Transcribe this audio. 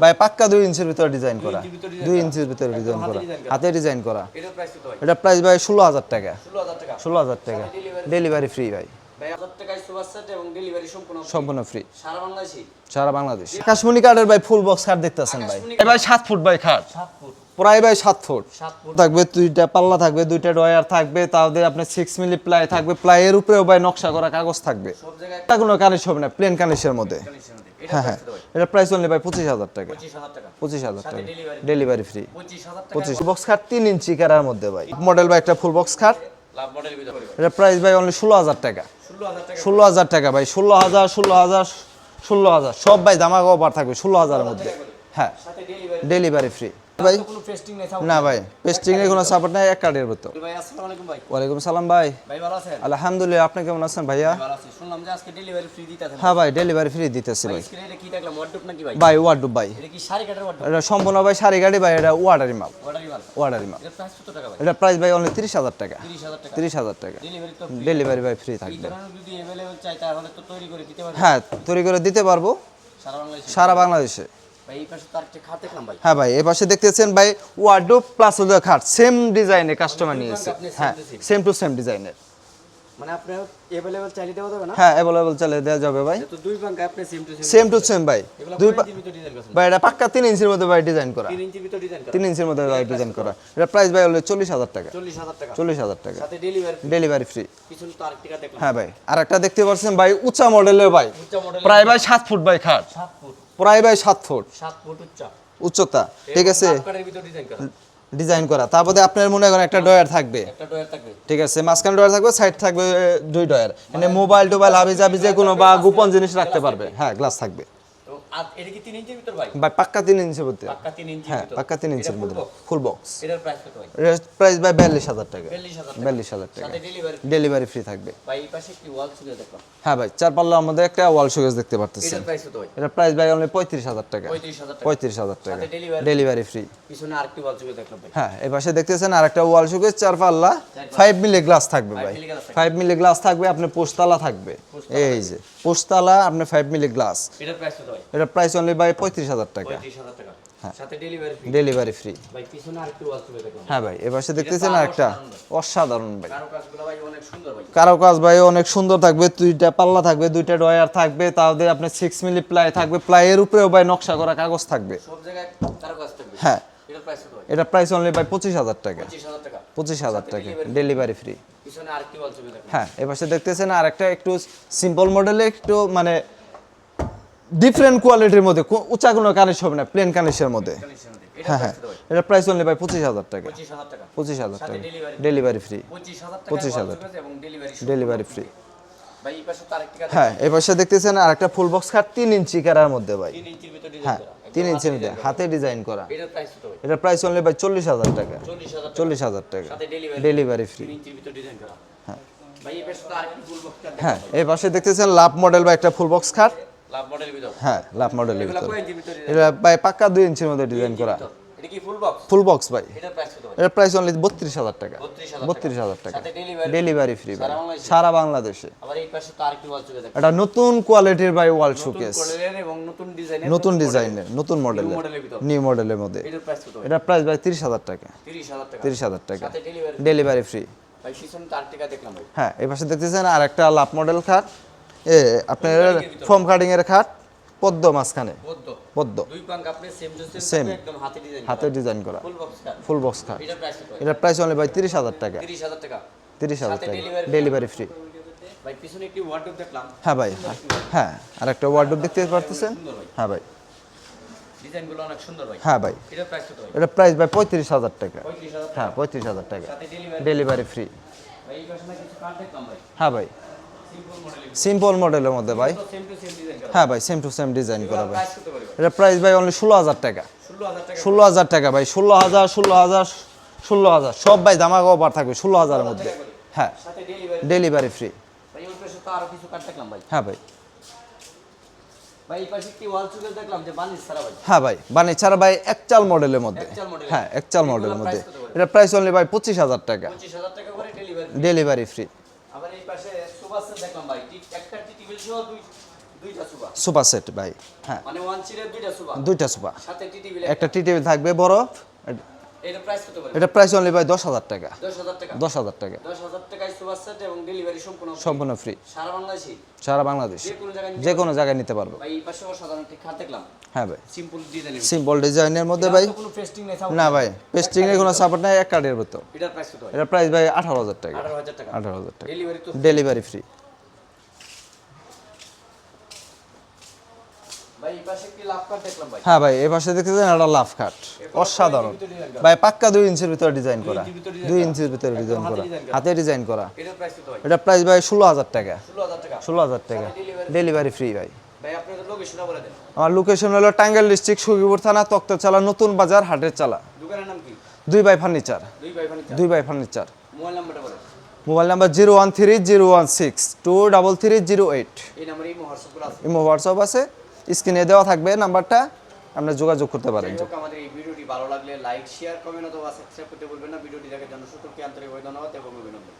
ভাই পাক্কা দুই ইঞ্চির ভিতরে ডিজাইন করা। দুই। ইঞ্চির ভিতরে ডিজাইন করা। হাতে ডিজাইন করা। এটার প্রাইস কত ভাই? এটা প্রাইস ভাই ষোলো হাজার টাকা। ষোলো হাজার টাকা। ষোলো হাজার টাকা। ডেলিভারি ফ্রি ভাই। সম্পূর্ণ ফ্রি সারা বাংলাদেশি সারা বাংলাদেশ। আকাশমণি কার্ডের ভাই ফুল বক্স কার্ড দেখতেছেন ভাই। ভাই সাত ফুট ভাই খাট। সাত ফুট। প্রায় ভাই সাত ফুট। থাকবে দুইটা পাল্লা থাকবে দুইটা ডয়ার থাকবে তাদের আপনার সিক্স মিলি প্লাই থাকবে। প্লাইয়ের উপরেও ভাই নকশা করা কাগজ থাকবে। সব জায়গায় এটা কোনো হবে না প্লেন মধ্যে। হ্যাঁ হ্যাঁ। এটা প্রাইস অনলি ভাই পঁচিশ হাজার টাকা। পঁচিশ হাজার টাকা। ডেলিভারি ফ্রি পঁচিশ বক্স খাট তিন ইঞ্চি কারার মধ্যে ভাই। মডেল বা একটা ফুল বক্স খাট। লাভ মডেলের ভিতরে। এটা প্রাইস ভাই অনলি ষোলো হাজার টাকা। ষোলো হাজার টাকা। ভাই ষোলো হাজার ষোলো হাজার ষোলো হাজার। সব ভাই জামা অফার থাকবে ষোলো হাজারের মধ্যে। হ্যাঁ ডেলিভারি ফ্রি ভাই? কোনো পেস্টিং নেই না ভাই পেস্টিং এর কোনো সাপোর্ট নাই এক কার্ডের মতো। ভাই আসসালামু আলাইকুম ভাই। ওয়ালাইকুম সালাম ভাই। ভাই ভালো আছেন? আলহামদুলিল্লাহ আপনি কেমন আছেন ভাইয়া? ভালো আছি। শুনলাম যে আজকে ডেলিভারি ফ্রি দিতে হ্যাঁ ভাই ডেলিভারি ফ্রি দিতেছি ভাই ভাই। ভাই? ওয়ার্ডুব ভাই। এটা সম্পূর্ণ ভাই শাড়ি গাড়ি ভাই এটা ওয়ার্ডারি মাল। ওয়ার্ডারি মাল। এটা প্রাইস ভাই? অনলি তিরিশ হাজার টাকা। তিরিশ হাজার টাকা। ডেলিভারি ভাই ফ্রি থাকবে। যদি অ্যাভেলেবল চাই তাহলে তো তৈরি করে দিতে পারবেন হ্যাঁ তৈরি করে দিতে পারব। সারা বাংলাদেশে। হ্যাঁ ভাই এই পাশে দেখতেছেন ভাই ওয়ার্ডো প্লাস খাট। সেম ডিজাইনে কাস্টমার নিয়েছে। হ্যাঁ সেম টু সেম ডিজাইনের মানে আপনার চাইলে দেওয়া যাবে না? হ্যাঁ অ্যাভেলেবল চালিয়ে দেওয়া যাবে ভাই। তো দুই পাঙ্কা আপনি same to same same to same ভাই। দুই ভাই এটা পাক্কা তিন ইঞ্চির মধ্যে ভাই ডিজাইন করা। তিন ইঞ্চির ভিতর ডিজাইন করা। তিন ইঞ্চির মধ্যে ভাই ডিজাইন করা। এটা প্রাইস ভাই হলো চল্লিশ হাজার টাকা। চল্লিশ হাজার টাকা। চল্লিশ হাজার টাকা। সাথে ডেলিভারি ডেলিভারি ফ্রি পিছনে তো আরেকটা দেখলাম। হ্যাঁ ভাই আর একটা দেখতে পাচ্ছেন ভাই উঁচা মডেলের ভাই। উচ্চা মডেল প্রায় ভাই। সাত ফুট ভাই খাট। সাত ফুট। প্রায় ভাই সাত ফুট। সাত ফুট উচ্চা। উচ্চতা ঠিক আছে? ডিজাইন করা। তারপরে আপনার মনে করেন একটা ডয়ার থাকবে। একটা ডয়ার থাকবে। ঠিক আছে মাঝখানে ডয়ার থাকবে সাইড থাকবে দুই ডয়ার মানে মোবাইল টোবাইল হাবি জাবি যে কোনো বা গোপন জিনিস রাখতে পারবে। হ্যাঁ গ্লাস থাকবে। আর এটা কি তিন ইঞ্চির ভিতর ভাই? ভাই পাক্কা ইঞ্চির ইঞ্চির হ্যাঁ পাক্কা ইঞ্চির ফুল বক্স এটার প্রাইস কত ভাই? প্রাইস ভাই বিয়াল্লিশ হাজার টাকা। সাথে ডেলিভারি ডেলিভারি ফ্রি থাকবে। ভাই এই পাশে একটি ওয়াল ছুঁয়ে দেখলাম। হ্যাঁ ভাই চার পাল্লা আমাদের একটা ওয়াল দেখতে পারতেছেন। এটার প্রাইস কত ভাই? এটা প্রাইস ভাই অনলি পঁয়ত্রিশ হাজার টাকা। টাকা। ডেলিভারি ফ্রি পিছনে ওয়াল ভাই। হ্যাঁ এই পাশে দেখতেছেন আর একটা ওয়াল চার পাল্লা। মিলি গ্লাস থাকবে ভাই। মিলি ফাইভ মিলি গ্লাস থাকবে আপনার পোস্তালা থাকবে। এই যে পোস্তালা মিলি গ্লাস এটার প্রাইস কত ভাই? এটা প্রাইস অনলি বাই পঁয়ত্রিশ হাজার টাকা। ডেলিভারি ফ্রি আরেকটি দেখলাম হ্যাঁ ভাই এ পাশে দেখতেছেন আর একটা অসাধারণ ভাই। কারও অনেক সুন্দর কাজ ভাই অনেক সুন্দর থাকবে দুইটা পাল্লা থাকবে দুইটা ডয়ার থাকবে তাদের আপনার সিক্স মিলি প্লাই থাকবে প্লাইয়ের উপরেও ভাই নকশা করা কাগজ থাকবে। হ্যাঁ। এটা প্রাইস অনলি ভাই? পঁচিশ হাজার টাকা। পঁচিশ হাজার টাকা। ডেলিভারি ফ্রি আরেকটি হ্যাঁ এপাশে দেখতেছেন আর একটা একটু সিম্পল মডেলে একটু মানে ডিফারেন্ট কোয়ালিটির মধ্যে কো- উঁচা কোনো কানিশ হবে না প্লেন কানিশের মধ্যে। হ্যাঁ হ্যাঁ। এটা প্রাইস অনলি ভাই পঁচিশ হাজার টাকা। পঁচিশ হাজার টাকা। ডেলিভারি ফ্রি পঁচিশ হাজার ডেলিভারি ফ্রি ভাই এই পাশে হ্যাঁ দেখতেছেন আর একটা ফুল বক্স খাট তিন ইঞ্চি কারার মধ্যে ভাই। হ্যাঁ তিন ইঞ্চির মধ্যে হাতে ডিজাইন করা। এটার প্রাইস এটা প্রাইস অনলি ভাই চল্লিশ হাজার টাকা। চল্লিশ হাজার টাকা। ডেলিভারি ফ্রি কাট হ্যাঁ। এই পাশে দেখতেছেন লাভ মডেল বা একটা ফুল বক্স খাট। লাভ মডেলের ভিতর? হ্যাঁ লাভ মডেলের ভিতরে। এটা ভাই পাক্কা দুই ইঞ্চির মধ্যে ডিজাইন করা। এটা কি ফুল বক্স ফুল বক্স ভাই। এটার প্রাইস অনলি বত্রিশ হাজার টাকা। বত্রিশ হাজার টাকা। ডেলিভারি ফ্রি ভাই। সারা বাংলাদেশে? এটা নতুন কোয়ালিটির ভাই ওয়াল শোকেস নতুন ডিজাইনের নতুন মডেলের মডেলের নিউ মডেলের মধ্যে। এটার প্রাইস ভাই? তিরিশ হাজার টাকা। তিরিশ হাজার টাকা। ডেলিভারি ফ্রি হ্যাঁ এই পাশে দেখতেছেন আর একটা লাভ মডেল খাট এ আপনার ফর্ম কাটিং এর খাট পদ্ম মাঝখানে। পদ্ম। সেম হাতে ডিজাইন করা। ফুল বক্স খাট এটার প্রাইস অনলি ভাই তিরিশ হাজার টাকা। তিরিশ হাজার টাকা। তিরিশ হাজার টাকা। ডেলিভারি ফ্রি হ্যাঁ ভাই হ্যাঁ আর একটা ওয়ার্ডরোব দেখতে পারতেছেন? হ্যাঁ ভাই। হ্যাঁ ভাই। এটা প্রাইস ভাই? পঁয়ত্রিশ হাজার টাকা। হ্যাঁ পঁয়ত্রিশ হাজার টাকা। ডেলিভারি ফ্রি হ্যাঁ ভাই। সিম্পল মডেলের মধ্যে ভাই। হ্যাঁ ভাই সেম টু সেম ডিজাইন করা ভাই। এটা প্রাইস ভাই অনলি ষোলো হাজার টাকা। ষোলো হাজার টাকা। ভাই ষোলো হাজার ষোলো হাজার ষোলো হাজার। সব ভাই দামাকা অফার থাকবে ষোলো হাজারের মধ্যে। হ্যাঁ। ডেলিভারি ফ্রি হ্যাঁ ভাই। হ্যাঁ ভাই বানি ছাড়া ভাই একচাল মডেলের মধ্যে। হ্যাঁ একচাল মডেলের মধ্যে? এটা প্রাইস অনলি ভাই পঁচিশ হাজার টাকা। ডেলিভারি ফ্রি সুপার সেট ভাই হ্যাঁ। মানে ওয়ান সিটের দুইটা সুবা। দুইটা সাথে একটা টি টেবিল থাকবে বড় এটা প্রাইস কত করে এটা প্রাইস অনলি ভাই দশ হাজার টাকা। দশ হাজার টাকা। দশ হাজার টাকা। দশ হাজার টাকায় সুপার সেট এবং ডেলিভারি সম্পূর্ণ সম্পূর্ণ ফ্রি সারা বাংলাদেশে? সারা বাংলাদেশ। যে কোনো জায়গায় নিতে পারব। ভাই এই পাশে সাধারণ একটি খাট দেখলাম। হ্যাঁ ভাই। সিম্পল ডিজাইনের সিম্পল ডিজাইনের মধ্যে ভাই। কোনো পেস্টিং নেই না ভাই পেস্টিং এর কোনো সাপোর্ট নাই এক কার্ডের এটার প্রাইস কত এটা প্রাইস ভাই আঠারো হাজার টাকা। আঠারো হাজার টাকা। আঠারো হাজার টাকা। ডেলিভারি তো ডেলিভারি ফ্রি ভাই এই পাশে একটি লাভ কার্ড দেখলাম ভাই হ্যাঁ ভাই এই পাশে দেখতেছেন একটা লাভ কাট। অসাধারণ। ভাই পাক্কা দুই ইঞ্চির ভিতরে ডিজাইন করা। দুই। ইঞ্চির ভিতরে ডিজাইন করা। হাতে ডিজাইন করা। এটা প্রাইস ভাই? ষোলো হাজার টাকা। ষোলো হাজার টাকা। ডেলিভারি ফ্রি ভাই। ভাই আমার লোকেশন হলো টাঙ্গাইল ডিস্ট্রিক্ট সুগিপুর থানা তক্তচালা নতুন বাজার হাটের চালা দুই বাই ফার্নিচার দুই ভাই ফার্নিচার বাই ফার্নিচার মোবাইল নাম্বারটা বলেন mobile number zero one three zero one six two double three zero eight. এই নাম্বারে হোয়াটসঅ্যাপ আছে। ইমো হোয়াটসঅ্যাপ আছে স্ক্রিনে দেওয়া থাকবে নাম্বারটা আপনারা যোগাযোগ করতে পারেন। আমাদের এই ভিডিওটি ভালো লাগলে লাইক শেয়ার কমেন্ট অথবা সাবস্ক্রাইব করতে বলবেন না। ভিডিওটি দেখার জন্য সকলকে ধন্যবাদ এবং অভিনন্দন।